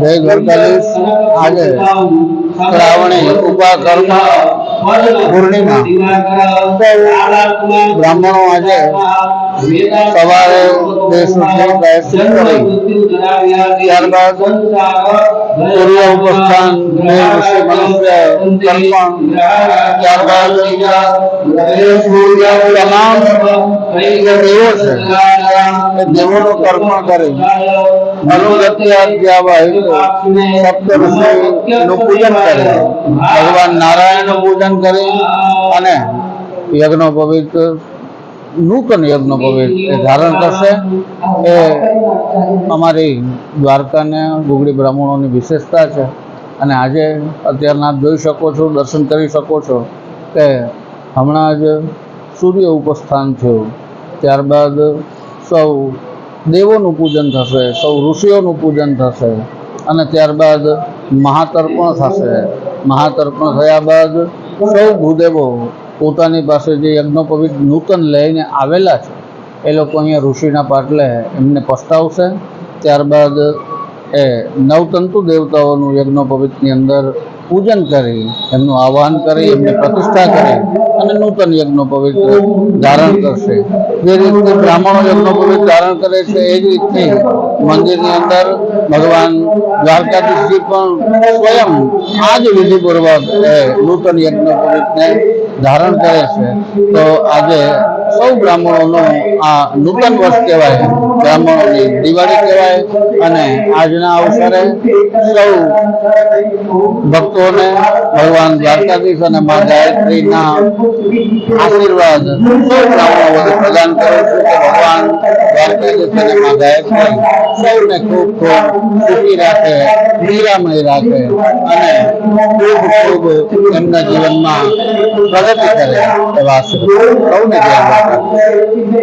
જય દ્વારકાધીશ. આજે શ્રાવણી ઉપાકર્મ પૂર્ણિમા. બ્રાહ્મણો આજે સવારે દેશોથી પ્રાયશ્ચિત કરી ત્યારબાદ સૂર્ય ઉપસ્થાન તર્પણ ત્યારબાદ તમામ દેવો છે એ દેવોનું તર્પણ કરી. પૂજન કરી. ભગવાન નારાયણનું પૂજન કરી અને યજ્ઞોપવિત નૂતન યજ્ઞોપવિત એ ધારણ કરશે. એ અમારી દ્વારકાને ગુગળી બ્રાહ્મણોની વિશેષતા છે. અને આજે અત્યારના આપ જોઈ શકો છો દર્શન કરી શકો છો કે હમણાં જ સૂર્ય ઉપસ્થાન થયું. ત્યારબાદ સૌ દેવોનું પૂજન થશે સૌ ઋષિઓનું પૂજન થશે અને ત્યારબાદ મહાતર્પણ થશે. મહાતર્પણ થયા બાદ સૌ ભૂદેવો પોતાની પાસે જે યજ્ઞોપવિત નૂતન લઈને આવેલા છે, એ લોકો અહીંયા ઋષિના પાટલે એમને પસ્તાવશે. ત્યારબાદ એ નવતંતુ દેવતાઓનું યજ્ઞોપવિતની અંદર પૂજન કરી એમનું આહવાન કરી એમની પ્રતિષ્ઠા કરી અને નૂતન યજ્ઞોપવિત ધારણ કરશે. જે રીતે બ્રાહ્મણો યજ્ઞોપવિત ધારણ કરે છે એ જ રીતે મંદિરની અંદર ભગવાન દ્વારકાધીશજી પણ સ્વયં આ જ વિધિપૂર્વક નૂતન યજ્ઞ યજ્ઞોપવિતને ધારણ કરે છે. તો આજે સૌ બ્રાહ્મણોનું આ નૂતન વર્ષ કહેવાય. બ્રાહ્મણોની દિવાળી કહેવાય અને આજના અવસરે સૌ ભક્તોને ભગવાન દ્વારકાધીશ અને મા ગાયત્રીના આશીર્વાદ સૌ બ્રાહ્મણો વડે પ્રદાન કરું છું કે ભગવાન દ્વારકાધીશ અને મા ગાયત્રી સૌને ખૂબ ખૂબ સુખી રાખે, નિરામય રાખે અને ખૂબ ખૂબ એમના જીવનમાં પ્રગતિ કરે એવા સૌને જય દ્વારકાધીશ